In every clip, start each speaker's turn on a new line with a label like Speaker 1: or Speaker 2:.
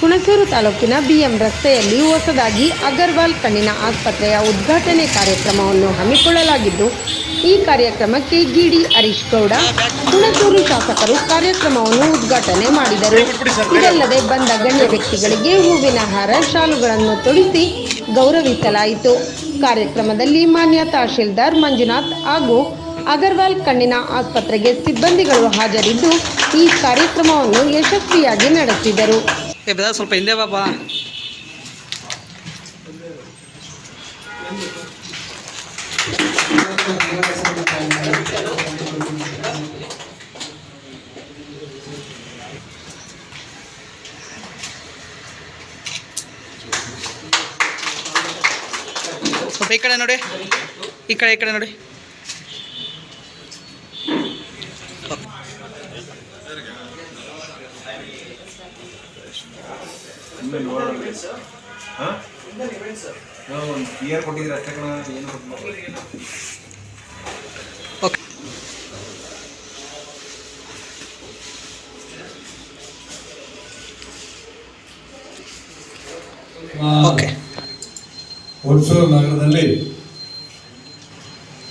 Speaker 1: ಹುಣಸೂರು ತಾಲೂಕಿನ ಬಿಎಂ ರಸ್ತೆಯಲ್ಲಿ ಹೊಸದಾಗಿ ಅಗರ್ವಾಲ್ ಕಣ್ಣಿನ ಆಸ್ಪತ್ರೆಯ ಉದ್ಘಾಟನೆ ಕಾರ್ಯಕ್ರಮವನ್ನು ಹಮ್ಮಿಕೊಳ್ಳಲಾಗಿದ್ದು, ಈ ಕಾರ್ಯಕ್ರಮಕ್ಕೆ ಗಿಡಿ ಹರೀಶ್ ಗೌಡ, ಹುಣಸೂರು ಶಾಸಕರು ಕಾರ್ಯಕ್ರಮವನ್ನು ಉದ್ಘಾಟನೆ ಮಾಡಿದರು. ಇದಲ್ಲದೆ ಬಂದ ಗಣ್ಯ ವ್ಯಕ್ತಿಗಳಿಗೆ ಹೂವಿನ ಹಾರ, ಶಾಲುಗಳನ್ನು ತೊಡಿಸಿ ಗೌರವಿಸಲಾಯಿತು. ಕಾರ್ಯಕ್ರಮದಲ್ಲಿ ಮಾನ್ಯ ತಹಶೀಲ್ದಾರ್ ಮಂಜುನಾಥ್ ಹಾಗೂ ಅಗರ್ವಾಲ್ ಕಣ್ಣಿನ ಆಸ್ಪತ್ರೆಗೆ ಸಿಬ್ಬಂದಿಗಳು ಹಾಜರಿದ್ದು, ಈ ಕಾರ್ಯಕ್ರಮವನ್ನು ಯಶಸ್ವಿಯಾಗಿ ನಡೆಸಿದರು.
Speaker 2: ಏ ಬೇಡ ಸ್ವಲ್ಪ ಹಿಂದೆ ಬಾಬಾ ಸ್ವಲ್ಪ ಈ ಕಡೆ ನೋಡಿ ಈ ಕಡೆ ಈ ಕಡೆ ನೋಡಿ
Speaker 3: ಹುಣಸೂರು ನಗರದಲ್ಲಿ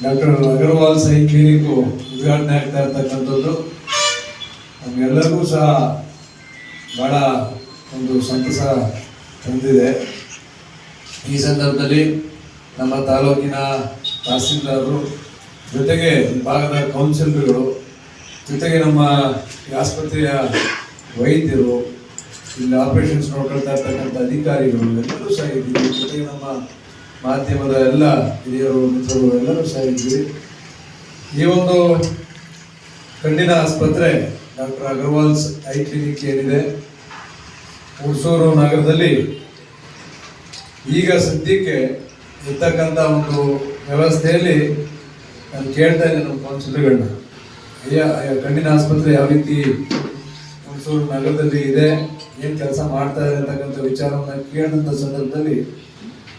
Speaker 3: ಡಾಕ್ಟರ್ ಅಗರ್ವಾಲ್ ಸೈ ಕ್ಲಿನಿಕ್ ಉದ್ಘಾಟನೆ ಆಗ್ತಾ ಇರ್ತಕ್ಕಂಥದ್ದು. ನಮಗೆಲ್ಲರಿಗೂ ಸಹ ಬಹಳ ಒಂದು ಸಂತಸ ತಂದಿದೆ. ಈ ಸಂದರ್ಭದಲ್ಲಿ ನಮ್ಮ ತಾಲೂಕಿನ ತಹಸೀಲ್ದಾರರು, ಜೊತೆಗೆ ಭಾಗದ ಕೌನ್ಸಿಲರ್ಗಳು ಜೊತೆಗೆ ನಮ್ಮ ಆಸ್ಪತ್ರೆಯ ವೈದ್ಯರು, ಇಲ್ಲಿ ಆಪರೇಷನ್ಸ್ ನೋಡ್ಕೊಳ್ತಾ ಇರ್ತಕ್ಕಂಥ ಅಧಿಕಾರಿಗಳು, ಎಲ್ಲರೂ ಸಹ ಇದ್ದೀವಿ. ಜೊತೆಗೆ ನಮ್ಮ ಮಾಧ್ಯಮದ ಎಲ್ಲ ಹಿರಿಯರು, ಮಿತ್ರರು ಎಲ್ಲರೂ ಸಹ ಇದ್ದೀವಿ. ಈ ಒಂದು ಕಣ್ಣಿನ ಆಸ್ಪತ್ರೆ ಡಾಕ್ಟರ್ ಅಗರ್ವಾಲ್ಸ್ ಐ ಕ್ಲಿನಿಕ್ ಏನಿದೆ ಹುಣಸೂರು ನಗರದಲ್ಲಿ ಈಗ ಸದ್ಯಕ್ಕೆ ಇರ್ತಕ್ಕಂಥ ಒಂದು ವ್ಯವಸ್ಥೆಯಲ್ಲಿ ನಾನು ಕೇಳ್ತಾ ಇದ್ದೀನಿ ನಮ್ಮ ಕೌನ್ಸಿಲರ್ಗಳನ್ನ. ಅಯ್ಯ ಕಣ್ಣಿನ ಆಸ್ಪತ್ರೆ ಯಾವ ರೀತಿ ಹುಣಸೂರು ನಗರದಲ್ಲಿ ಇದೆ, ಏನು ಕೆಲಸ ಮಾಡ್ತಾ ಇದೆ ಅಂತಕ್ಕಂಥ ವಿಚಾರವನ್ನು ಕೇಳಿದಂಥ ಸಂದರ್ಭದಲ್ಲಿ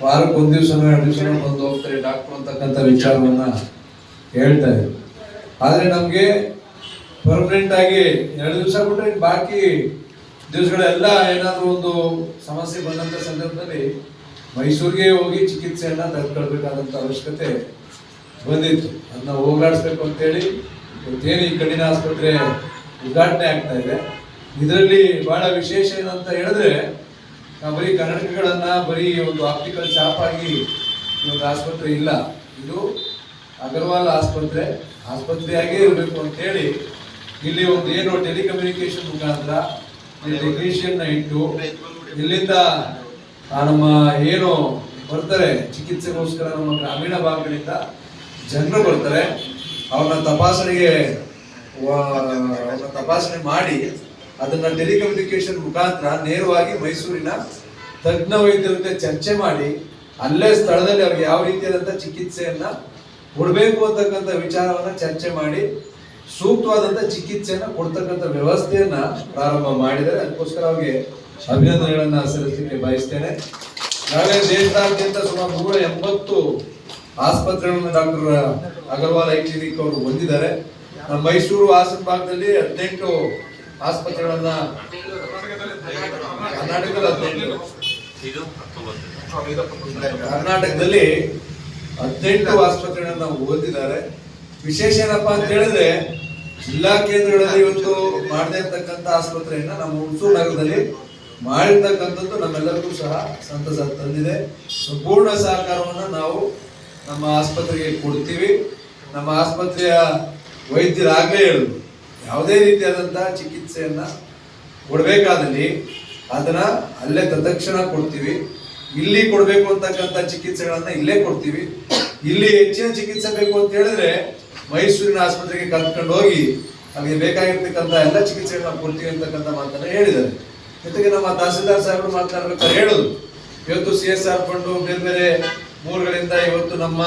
Speaker 3: ವಾರಕ್ಕೊಂದು ದಿವಸ ಎರಡು ದಿವಸ ಬಂದು ಹೋಗ್ತಾರೆ ಡಾಕ್ಟ್ರು ಅಂತಕ್ಕಂಥ ವಿಚಾರವನ್ನು ಹೇಳ್ತಾ ಆದರೆ ನಮಗೆ ಪರ್ಮನೆಂಟ್ ಆಗಿ ಎರಡು ದಿವಸ ಬಿಟ್ಟರೆ ಬಾಕಿ ದಿವಸಗಳೆಲ್ಲ ಏನಾದರೂ ಒಂದು ಸಮಸ್ಯೆ ಬಂದಂತ ಸಂದರ್ಭದಲ್ಲಿ ಮೈಸೂರಿಗೆ ಹೋಗಿ ಚಿಕಿತ್ಸೆಯನ್ನ ತೆಗೆದುಕೊಳ್ಬೇಕಾದಂತ ಅವಶ್ಯಕತೆ ಬಂದಿತ್ತು. ಅದನ್ನ ಹೋಗಲಾಡಿಸ್ಬೇಕು ಅಂತೇಳಿ ಇವತ್ತೇನು ಈ ಕಣ್ಣಿನ ಆಸ್ಪತ್ರೆ ಉದ್ಘಾಟನೆ ಆಗ್ತಾ ಇದೆ. ಇದರಲ್ಲಿ ಬಹಳ ವಿಶೇಷ ಏನಂತ ಹೇಳಿದ್ರೆ, ನಾವು ಬರೀ ಕರ್ನಾಟಕಗಳನ್ನ ಬರೀ ಒಂದು ಆಪ್ಟಿಕಲ್ ಶಾಪ್ ಆಗಿ ಒಂದು ಆಸ್ಪತ್ರೆ ಇಲ್ಲ. ಇದು ಅಗರ್ವಾಲ್ ಆಸ್ಪತ್ರೆ, ಆಸ್ಪತ್ರೆಯಾಗೇ ಇರಬೇಕು ಅಂತೇಳಿ ಇಲ್ಲಿ ಒಂದು ಏನು ಟೆಲಿಕಮ್ಯುನಿಕೇಶನ್ ಮುಖಾಂತರ ಟೆಕ್ನಿಷಿಯನ್ನ ಇಟ್ಟು ಇಲ್ಲಿಂದ ನಮ್ಮ ಏನು ಬರ್ತಾರೆ ಚಿಕಿತ್ಸೆಗೋಸ್ಕರ ನಮ್ಮ ಗ್ರಾಮೀಣ ಭಾಗಗಳಿಂದ ಜನರು ಬರ್ತಾರೆ, ಅವ್ರನ್ನ ತಪಾಸಣೆಗೆ ತಪಾಸಣೆ ಮಾಡಿ ಅದನ್ನ ಟೆಲಿಕಮ್ಯುನಿಕೇಶನ್ ಮುಖಾಂತರ ನೇರವಾಗಿ ಮೈಸೂರಿನ ತಜ್ಞ ವೈದ್ಯರ ಚರ್ಚೆ ಮಾಡಿ, ಅಲ್ಲೇ ಸ್ಥಳದಲ್ಲಿ ಅವ್ರಿಗೆ ಯಾವ ರೀತಿಯಾದಂಥ ಚಿಕಿತ್ಸೆಯನ್ನ ಕೊಡಬೇಕು ಅಂತಕ್ಕಂಥ ವಿಚಾರವನ್ನ ಚರ್ಚೆ ಮಾಡಿ ಸೂಕ್ತವಾದಂಥ ಚಿಕಿತ್ಸೆಯನ್ನ ಕೊಡ್ತಕ್ಕಂಥ ವ್ಯವಸ್ಥೆಯನ್ನ ಪ್ರಾರಂಭ ಮಾಡಿದರೆ ಅದಕ್ಕೋಸ್ಕರ ಅವ್ರಿಗೆ ಅಭಿನಂದನೆಗಳನ್ನ ಸಲ್ಲಿಸಲಿಕ್ಕೆ ಬಯಸ್ತೇನೆ. ನಾವೇ ದೇಶದಾದ್ಯಂತ ಸುಮಾರು ನೂರ ಎಂಬತ್ತು ಆಸ್ಪತ್ರೆಗಳನ್ನು ಡಾಕ್ಟರ್ ಅಗರ್ವಾಲ್ ಐ ಕ್ಲಿನಿಕ್ ಅವರು ಹೊಂದಿದ್ದಾರೆ. ನಮ್ಮ ಮೈಸೂರು ಹಾಸನ ಭಾಗದಲ್ಲಿ ಹದಿನೆಂಟು ಆಸ್ಪತ್ರೆಗಳನ್ನ ಕರ್ನಾಟಕದಲ್ಲಿ ಹದಿನೆಂಟು ಆಸ್ಪತ್ರೆಗಳನ್ನ ಹೊಂದಿದ್ದಾರೆ. ವಿಶೇಷ ಏನಪ್ಪಾ ಅಂತ ಹೇಳಿದ್ರೆ ಜಿಲ್ಲಾ ಕೇಂದ್ರಗಳಲ್ಲಿ ಇವತ್ತು ಮಾಡದೇ ಇರ್ತಕ್ಕಂಥ ಆಸ್ಪತ್ರೆಯನ್ನ ನಮ್ಮ ಹುಣಸೂರು ನಗರದಲ್ಲಿ ಮಾಡಿರ್ತಕ್ಕಂಥದ್ದು ನಮ್ಮೆಲ್ಲರಿಗೂ ಸಹ ಸಂತಸ ತಂದಿದೆ. ಸಂಪೂರ್ಣ ಸಹಕಾರವನ್ನು ನಾವು ನಮ್ಮ ಆಸ್ಪತ್ರೆಗೆ ಕೊಡ್ತೀವಿ. ನಮ್ಮ ಆಸ್ಪತ್ರೆಯ ವೈದ್ಯರಾಗಲೇ ಹೇಳಿದ್ರು ಯಾವುದೇ ರೀತಿಯಾದಂತಹ ಚಿಕಿತ್ಸೆಯನ್ನ ಕೊಡಬೇಕಾದಲ್ಲಿ ಅದನ್ನ ಅಲ್ಲೇ ತತ್ಕ್ಷಣ ಕೊಡ್ತೀವಿ. ಇಲ್ಲಿ ಕೊಡಬೇಕು ಅಂತಕ್ಕಂಥ ಚಿಕಿತ್ಸೆಗಳನ್ನ ಇಲ್ಲೇ ಕೊಡ್ತೀವಿ. ಇಲ್ಲಿ ಹೆಚ್ಚಿನ ಚಿಕಿತ್ಸೆ ಬೇಕು ಅಂತ ಹೇಳಿದ್ರೆ ಮೈಸೂರಿನ ಆಸ್ಪತ್ರೆಗೆ ಕರ್ಕೊಂಡು ಹೋಗಿ ಅಲ್ಲಿ ಬೇಕಾಗಿರ್ತಕ್ಕಂಥ ಎಲ್ಲ ಚಿಕಿತ್ಸೆಗಳನ್ನ ಕೊಡ್ತೀವಿ ಅಂತಕ್ಕಂಥ ಮಾತನ್ನ ಹೇಳಿದ್ದಾರೆ. ಜೊತೆಗೆ ನಮ್ಮ ತಹಸೀಲ್ದಾರ್ ಸಾಹೇಬರು ಮಾತನಾಡಬೇಕಾದ್ರೆ ಹೇಳೋದು. ಇವತ್ತು ಸಿ ಎಸ್ ಆರ್ ಫಂಡು ಬೇರೆ ಬೇರೆ ಮೂರುಗಳಿಂದ ಇವತ್ತು ನಮ್ಮ